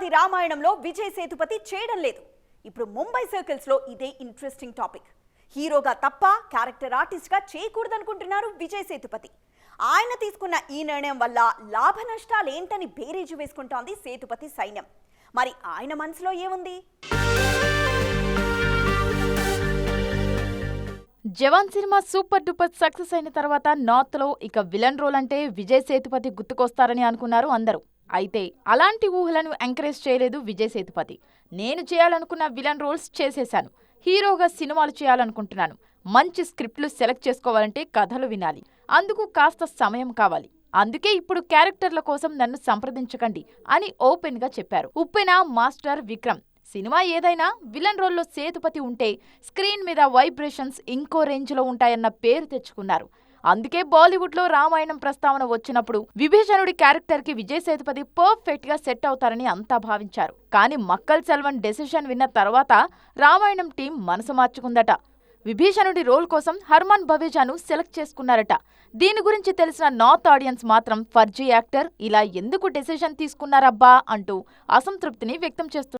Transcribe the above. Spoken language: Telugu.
ఏకాది రామాయణంలో విజయ్ సేతుపతి చేయడం లేదు. ఇప్పుడు ముంబై సర్కిల్స్లో ఇదే ఇంట్రెస్టింగ్ టాపిక్ హీరోగా తప్ప క్యారెక్టర్ ఆర్టిస్ట్గా చేయకూడదనుకుంటున్నారు విజయ్ సేతుపతి. ఆయన తీసుకున్న ఈ నిర్ణయం వల్ల లాభ నష్టాలు ఏంటని బేరీజు వేసుకుంటోంది సేతుపతి సైన్యం. మరి ఆయన మనసులో ఏముంది? Jawan cinema super duper success అయిన తర్వాత నార్త్లో ఇక విలన్ రోల్ అంటే విజయ్ సేతుపతి గుర్తుకొస్తారని అనుకున్నారు అందరూ. అయితే అలాంటి ఊహలను ఎంకరేజ్ చేయలేదు విజయ్ సేతుపతి. నేను చేయాలనుకున్న విలన్ రోల్స్ చేసేశాను. హీరోగా సినిమాలు చేయాలనుకుంటున్నాను. మంచి స్క్రిప్ట్లు సెలెక్ట్ చేసుకోవాలంటే కథలు వినాలి. అందుకు కాస్త సమయం కావాలి. అందుకే ఇప్పుడు క్యారెక్టర్ల కోసం నన్ను సంప్రదించకండి అని ఓపెన్గా చెప్పారు. ఉప్పెన మాస్టర్ విక్రమ్. సినిమా ఏదైనా విలన్ రోల్లో సేతుపతి ఉంటే స్క్రీన్ మీద వైబ్రేషన్స్ ఇంకో రేంజ్లో ఉంటాయన్న పేరు తెచ్చుకున్నారు. అందుకే బాలీవుడ్లో రామాయణం ప్రస్తావన వచ్చినప్పుడు విభీషణుడి క్యారెక్టర్కి విజయ్ సేతుపతి పర్ఫెక్ట్గా సెట్ అవుతారని అంతా భావించారు. కానీ మక్కల్ సెల్వన్ డెసిషన్ విన్న తర్వాత రామాయణం టీం మనసు మార్చుకుందట. విభీషణుడి రోల్ కోసం హర్మాన్ భవేజాను సెలెక్ట్ చేసుకున్నారట. దీని గురించి తెలిసిన నార్త్ ఆడియన్స్ మాత్రం ఫర్జీ యాక్టర్ ఇలా ఎందుకు డెసిషన్ తీసుకున్నారబ్బా అంటూ అసంతృప్తిని వ్యక్తం చేస్తున్నారు